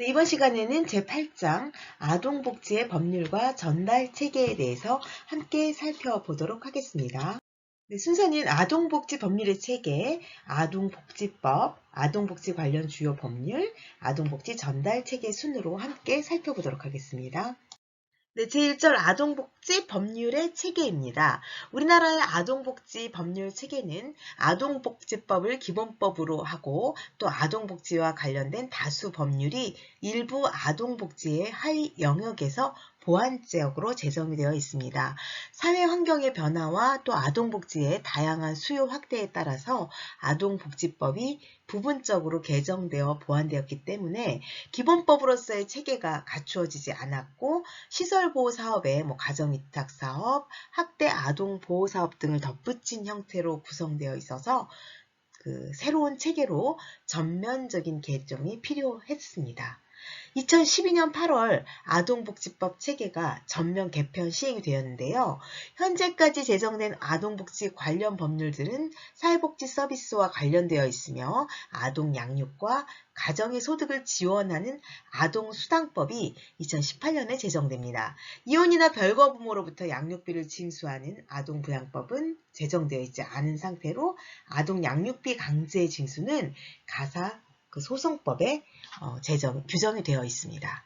네, 이번 시간에는 제8장 아동복지의 법률과 전달 체계에 대해서 함께 살펴보도록 하겠습니다. 네, 순서는 아동복지 법률의 체계, 아동복지법, 아동복지 관련 주요 법률, 아동복지 전달 체계 순으로 함께 살펴보도록 하겠습니다. 네, 제1절 아동복지 법률의 체계입니다. 우리나라의 아동복지 법률 체계는 아동복지법을 기본법으로 하고 또 아동복지와 관련된 다수 법률이 일부 아동복지의 하위 영역에서 보완적으로 제정이 되어 있습니다. 사회 환경의 변화와 또 아동복지의 다양한 수요 확대에 따라서 아동복지법이 부분적으로 개정되어 보완되었기 때문에 기본법으로서의 체계가 갖추어지지 않았고 시설보호 사업에 뭐 가정위탁 사업, 학대 아동 보호 사업 등을 덧붙인 형태로 구성되어 있어서 그 새로운 체계로 전면적인 개정이 필요했습니다. 2012년 8월 아동복지법 체계가 전면 개편 시행이 되었는데요. 현재까지 제정된 아동복지 관련 법률들은 사회복지 서비스와 관련되어 있으며 아동 양육과 가정의 소득을 지원하는 아동수당법이 2018년에 제정됩니다. 이혼이나 별거 부모로부터 양육비를 징수하는 아동부양법은 제정되어 있지 않은 상태로 아동 양육비 강제 징수는 가사 그 소송법에 어, 제정, 규정이 되어 있습니다.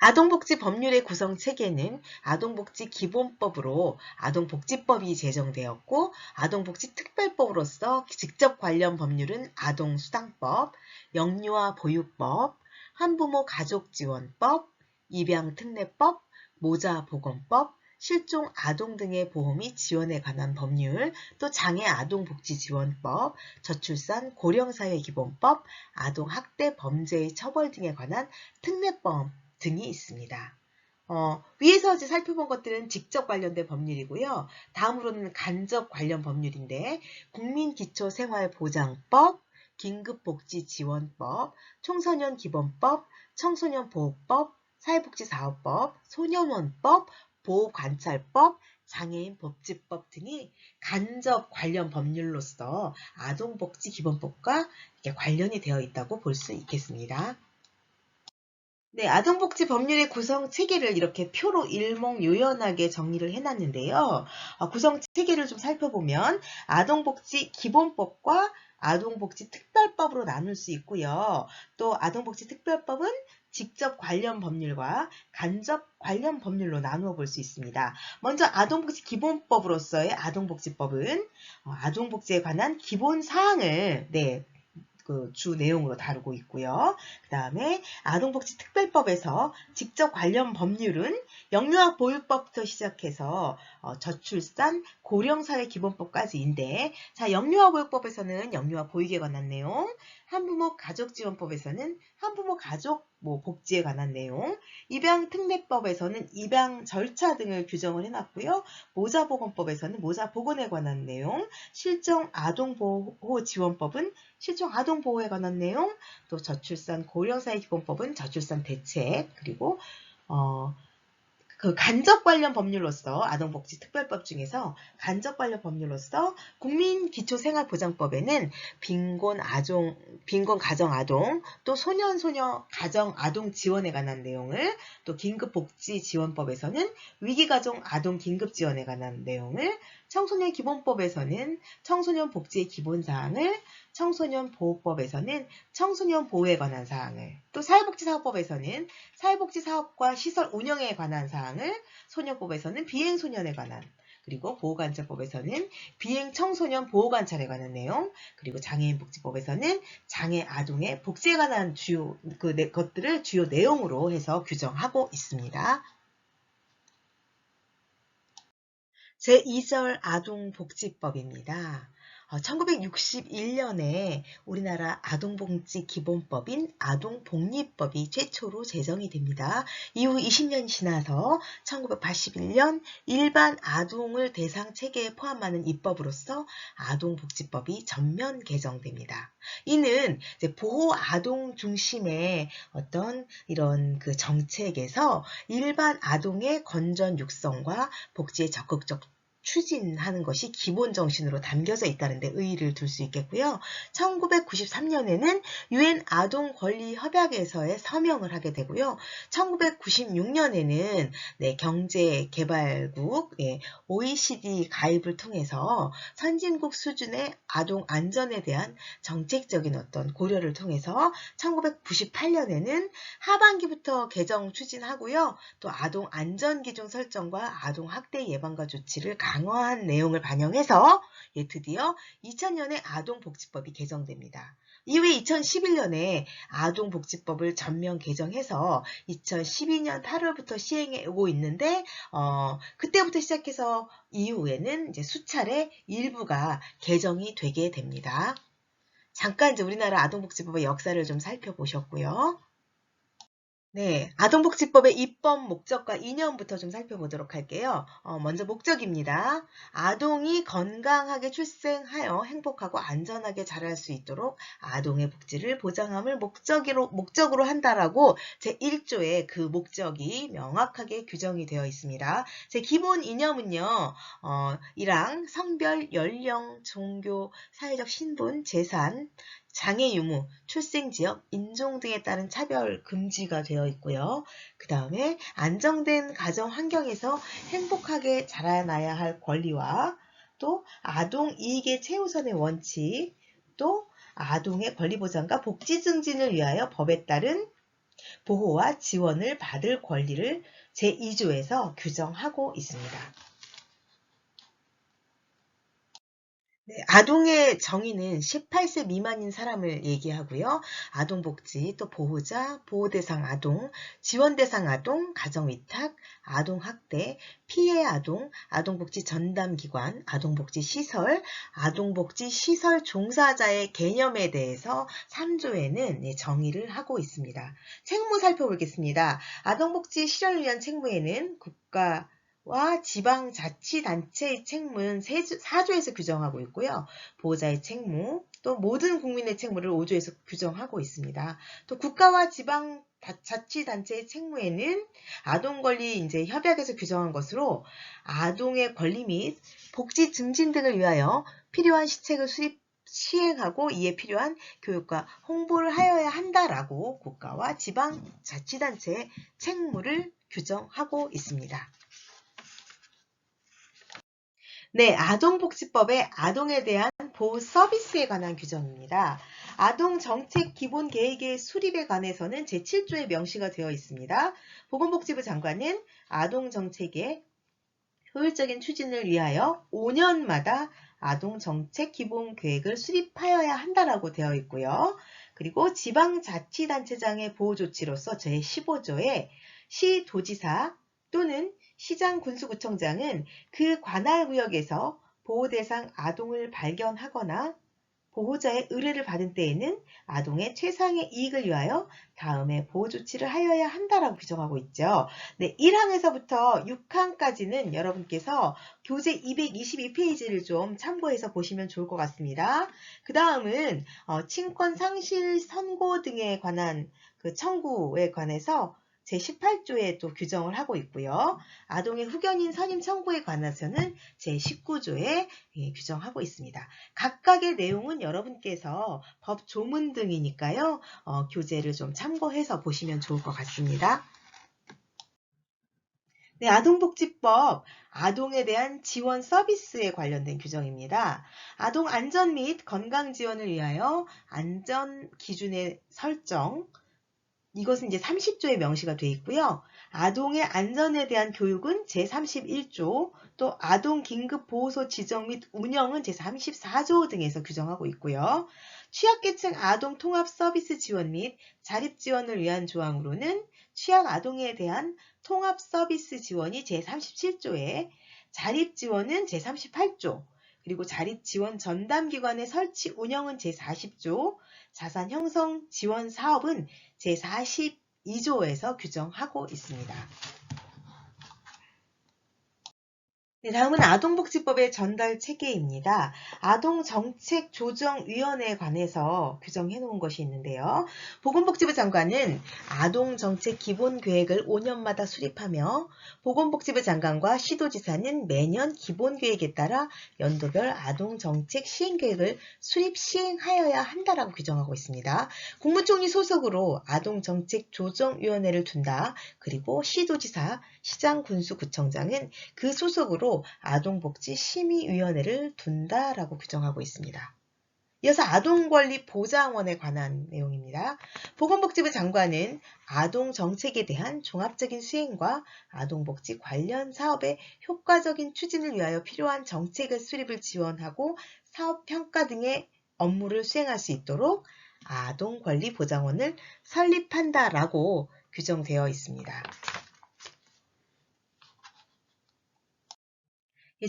아동복지 법률의 구성 체계는 아동복지 기본법으로 아동복지법이 제정되었고 아동복지 특별법으로서 직접 관련 법률은 아동수당법, 영유아 보육법, 한부모 가족지원법, 입양특례법, 모자보건법, 실종 아동 등의 및 지원에 관한 법률, 또 장애 아동 복지 지원법, 저출산 고령사회 기본법, 아동 학대 범죄의 처벌 등에 관한 특례법 등이 있습니다. 어, 위에서 이제 살펴본 것들은 직접 관련된 법률이고요. 다음으로는 간접 관련 법률인데 국민기초생활보장법, 긴급복지지원법, 청소년기본법, 청소년보호법, 사회복지사업법, 소년원법, 보호관찰법, 장애인 복지법 등이 간접 관련 법률로서 아동복지 기본법과 관련이 되어 있다고 볼 수 있겠습니다. 네, 아동복지 법률의 구성 체계를 이렇게 표로 일목요연하게 정리를 해놨는데요. 어, 구성 체계를 좀 살펴보면 아동복지 기본법과 아동복지 특별법으로 나눌 수 있고요. 또 아동복지 특별법은 직접 관련 법률과 간접 관련 법률로 나누어 볼 수 있습니다. 먼저 아동복지 기본법으로서의 아동복지법은 어, 아동복지에 관한 기본 사항을 네, 그주 내용으로 다루고 있고요. 그 다음에 아동복지 특별법에서 직접 관련 법률은 영유아 보육법부터 시작해서 어, 저출산 고령사회 기본법까지인데 자 영유아 보육법에서는 영유아 보육에 관한 내용, 한부모 가족지원법에서는 한부모 가족 뭐 복지에 관한 내용, 입양특례법에서는 입양 절차 등을 규정을 해놨고요. 모자보건법에서는 모자보건에 관한 내용, 실종 아동보호지원법은 실종 아동보호에 관한 내용, 또 저출산 고령사회 기본법은 저출산 대책, 그리고 어, 그 간접 관련 법률로서 아동복지 특별법 중에서 간접 관련 법률로서 국민기초생활보장법에는 빈곤 아동, 빈곤 가정 아동, 또 소년 소녀 가정 아동 지원에 관한 내용을 또 긴급복지 지원법에서는 위기가정 아동 긴급 지원에 관한 내용을 청소년 기본법에서는 청소년 복지의 기본 사항을 청소년 보호법에서는 청소년 보호에 관한 사항을 또 사회복지사업법에서는 사회복지사업과 시설 운영에 관한 사항을 소년법에서는 비행소년에 관한 그리고 보호관찰법에서는 비행 청소년 보호관찰에 관한 내용, 그리고 장애인복지법에서는 장애 아동의 복지에 관한 주요 그 것들을 주요 내용으로 해서 규정하고 있습니다. 제2절 아동복지법입니다. 1961년에 어, 우리나라 아동복지 기본법인 아동복리법이 최초로 제정이 됩니다. 이후 20년이 지나서 1981년 일반 아동을 대상 체계에 포함하는 입법으로서 아동복지법이 전면 개정됩니다. 이는 보호 아동 중심의 어떤 이런 그 정책에서 일반 아동의 건전 육성과 복지에 적극적 추진하는 것이 기본 정신으로 담겨져 있다는 데 의의를 둘 수 있겠고요. 1993년에는 유엔 아동 권리 협약에서의 서명을 하게 되고요. 1996년에는 네, 경제 개발국 예, OECD 가입을 통해서 선진국 수준의 아동 안전에 대한 정책적인 어떤 고려를 통해서 1998년에는 하반기부터 개정 추진하고요. 또 아동 안전 기준 설정과 아동 학대 예방과 조치를 강화한 내용을 반영해서 예, 드디어 2000년에 아동복지법이 개정됩니다. 이후에 2011년에 아동복지법을 전면 개정해서 2012년 8월부터 시행해 오고 있는데 어, 그때부터 시작해서 이후에는 이제 수차례 일부가 개정이 되게 됩니다. 잠깐 이제 우리나라 아동복지법의 역사를 좀 살펴보셨고요. 네, 아동복지법의 입법 목적과 이념부터 좀 살펴보도록 할게요. 어, 먼저 목적입니다. 아동이 건강하게 출생하여 행복하고 안전하게 자랄 수 있도록 아동의 복지를 보장함을 목적으로, 목적으로 한다라고 제1조의 그 목적이 명확하게 규정이 되어 있습니다. 제 기본 이념은요, 어, 1항 성별, 연령, 종교, 사회적 신분, 재산, 장애 유무, 출생 지역, 인종 등에 따른 차별 금지가 되어 있고요. 그 다음에 안정된 가정 환경에서 행복하게 자라나야 할 권리와 또 아동 이익의 최우선의 원칙, 또 아동의 권리 보장과 복지 증진을 위하여 법에 따른 보호와 지원을 받을 권리를 제2조에서 규정하고 있습니다. 네, 아동의 정의는 18세 미만인 사람을 얘기하고요. 아동복지, 또 보호자, 보호대상 아동, 지원대상 아동, 가정위탁, 아동학대, 피해 아동, 아동복지 전담기관, 아동복지 시설, 아동복지 시설 종사자의 개념에 대해서 3조에는 정의를 하고 있습니다. 책무 살펴보겠습니다. 아동복지 실현을 위한 책무에는 국가, 와 지방자치단체의 책무는 4조에서 규정하고 있고요. 보호자의 책무, 또 모든 국민의 책무를 5조에서 규정하고 있습니다. 또 국가와 지방 자치단체의 책무에는 아동권리 이제 협약에서 규정한 것으로 아동의 권리 및 복지 증진 등을 위하여 필요한 시책을 수립 시행하고 이에 필요한 교육과 홍보를 하여야 한다라고 국가와 지방 자치단체의 책무를 규정하고 있습니다. 네, 아동복지법의 아동에 대한 보호 서비스에 관한 규정입니다. 아동 정책 기본 계획의 수립에 관해서는 제7조에 명시가 되어 있습니다. 보건복지부 장관은 아동 정책의 효율적인 추진을 위하여 5년마다 아동 정책 기본 계획을 수립하여야 한다라고 되어 있고요. 그리고 지방자치단체장의 보호조치로서 제15조에 시도지사 또는 시장 군수구청장은 그 관할 구역에서 보호 대상 아동을 발견하거나 보호자의 의뢰를 받은 때에는 아동의 최상의 이익을 위하여 다음에 보호 조치를 하여야 한다라고 규정하고 있죠. 네, 1항에서부터 6항까지는 여러분께서 교재 222페이지를 좀 참고해서 보시면 좋을 것 같습니다. 그 다음은 어, 친권 상실 선고 등에 관한 그 청구에 관해서 제18조에 또 규정을 하고 있고요. 아동의 후견인 선임 청구에 관해서는 제19조에 예, 규정하고 있습니다. 각각의 내용은 여러분께서 법 조문 등이니까요. 어, 교재를 좀 참고해서 보시면 좋을 것 같습니다. 네, 아동복지법 아동에 대한 지원 서비스에 관련된 규정입니다. 아동 안전 및 건강 지원을 위하여 안전 기준의 설정, 이것은 이제 30조에 명시가 되어 있고요. 아동의 안전에 대한 교육은 제31조, 또 아동 긴급 보호소 지정 및 운영은 제34조 등에서 규정하고 있고요. 취약계층 아동 통합 서비스 지원 및 자립 지원을 위한 조항으로는 취약 아동에 대한 통합 서비스 지원이 제37조에 자립 지원은 제38조, 그리고 자립 지원 전담 기관의 설치 운영은 제40조, 자산 형성 지원 사업은 제42조에서 규정하고 있습니다. 네, 다음은 아동복지법의 전달 체계입니다. 아동정책조정위원회에 관해서 규정해 놓은 것이 있는데요. 보건복지부 장관은 아동정책 기본계획을 5년마다 수립하며 보건복지부 장관과 시도지사는 매년 기본계획에 따라 연도별 아동정책 시행계획을 수립 시행하여야 한다라고 규정하고 있습니다. 국무총리 소속으로 아동정책조정위원회를 둔다. 그리고 시도지사, 시장군수구청장은 그 소속으로 아동복지심의위원회를 둔다라고 규정하고 있습니다. 이어서 아동권리보장원에 관한 내용입니다. 보건복지부 장관은 아동정책에 대한 종합적인 수행과 아동복지 관련 사업의 효과적인 추진을 위하여 필요한 정책의 수립을 지원하고 사업평가 등의 업무를 수행할 수 있도록 아동권리보장원을 설립한다라고 규정되어 있습니다.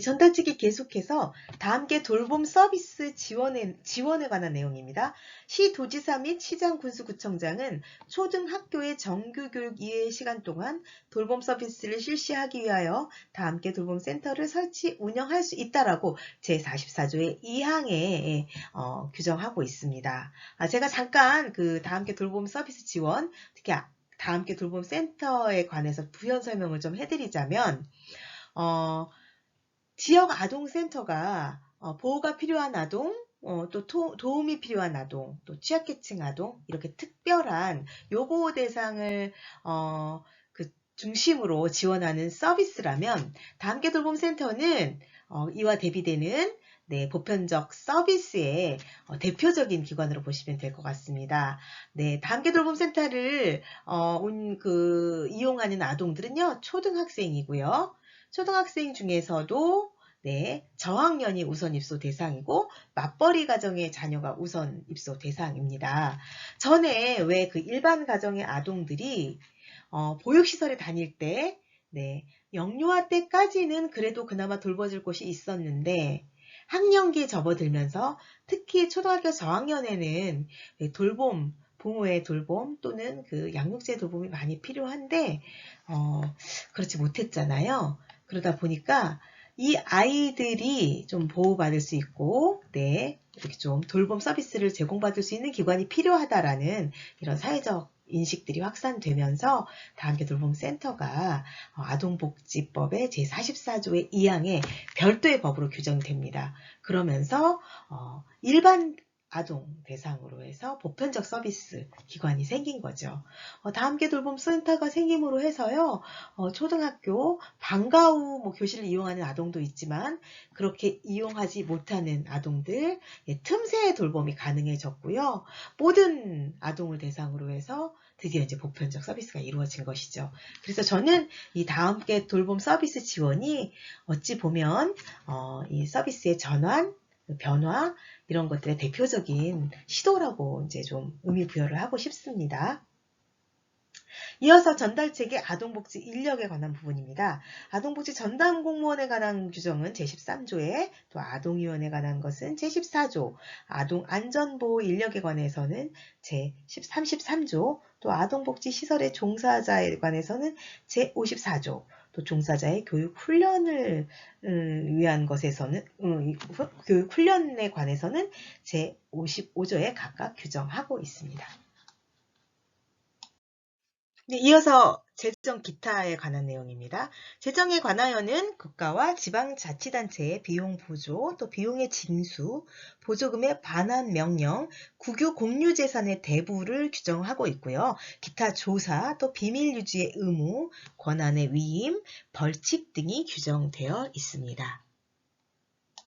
전달책이 계속해서 다 함께 돌봄 서비스 지원에, 지원에 관한 내용입니다. 시 도지사 및 시장 군수구청장은 초등학교의 정규교육 이외의 시간 동안 돌봄 서비스를 실시하기 위하여 다 함께 돌봄 센터를 설치 운영할 수 있다라고 제44조의 2항에 어, 규정하고 있습니다. 아, 제가 잠깐 그 다 함께 돌봄 서비스 지원 특히 다 함께 돌봄 센터에 관해서 부연 설명을 좀 해드리자면 어, 지역 아동센터가 어, 보호가 필요한 아동, 어, 또 도, 도움이 필요한 아동, 또 취약계층 아동 이렇게 특별한 요구 대상을 어, 그 중심으로 지원하는 서비스라면 다함께 돌봄 센터는 어, 이와 대비되는 네, 보편적 서비스의 어, 대표적인 기관으로 보시면 될 것 같습니다. 네, 다함께 돌봄 센터를 어, 온, 그, 이용하는 아동들은요, 초등학생이고요. 초등학생 중에서도 네, 저학년이 우선 입소 대상이고 맞벌이 가정의 자녀가 우선 입소 대상입니다. 전에 왜 그 일반 가정의 아동들이 어, 보육시설에 다닐 때 네, 영유아 때까지는 그래도 그나마 돌봐줄 곳이 있었는데 학년기에 접어들면서 특히 초등학교 저학년에는 돌봄, 부모의 돌봄 또는 그 양육제 돌봄이 많이 필요한데 어, 그렇지 못했잖아요. 그러다 보니까 이 아이들이 좀 보호받을 수 있고, 네, 이렇게 좀 돌봄 서비스를 제공받을 수 있는 기관이 필요하다라는 이런 사회적 인식들이 확산되면서 다함께 돌봄 센터가 어, 아동복지법의 제44조의 2항에 별도의 법으로 규정됩니다. 그러면서 어, 일반 아동 대상으로 해서 보편적 서비스 기관이 생긴 거죠. 어, 다함께 돌봄 센터가 생김으로 해서요. 어, 초등학교 방과 후 뭐 교실을 이용하는 아동도 있지만 그렇게 이용하지 못하는 아동들 예, 틈새 돌봄이 가능해졌고요. 모든 아동을 대상으로 해서 드디어 이제 보편적 서비스가 이루어진 것이죠. 그래서 저는 이 다함께 돌봄 서비스 지원이 어찌 보면 어, 이 서비스의 전환 변화 이런 것들의 대표적인 시도라고 이제 좀 의미 부여를 하고 싶습니다. 이어서 전달책의 아동복지 인력에 관한 부분입니다. 아동복지 전담 공무원에 관한 규정은 제13조에 또 아동위원회에 관한 것은 제14조, 아동안전보호 인력에 관해서는 제33조, 또 아동복지 시설의 종사자에 관해서는 제54조, 또 종사자의 교육 훈련을 음, 위한 것에서는 음, 교육 훈련에 관해서는 제 55조에 각각 규정하고 있습니다. 네, 이어서 재정 기타에 관한 내용입니다. 재정에 관하여는 국가와 지방자치단체의 비용 보조, 또 비용의 징수, 보조금의 반환 명령, 국유 공유 재산의 대부를 규정하고 있고요. 기타 조사, 또 비밀 유지의 의무, 권한의 위임, 벌칙 등이 규정되어 있습니다.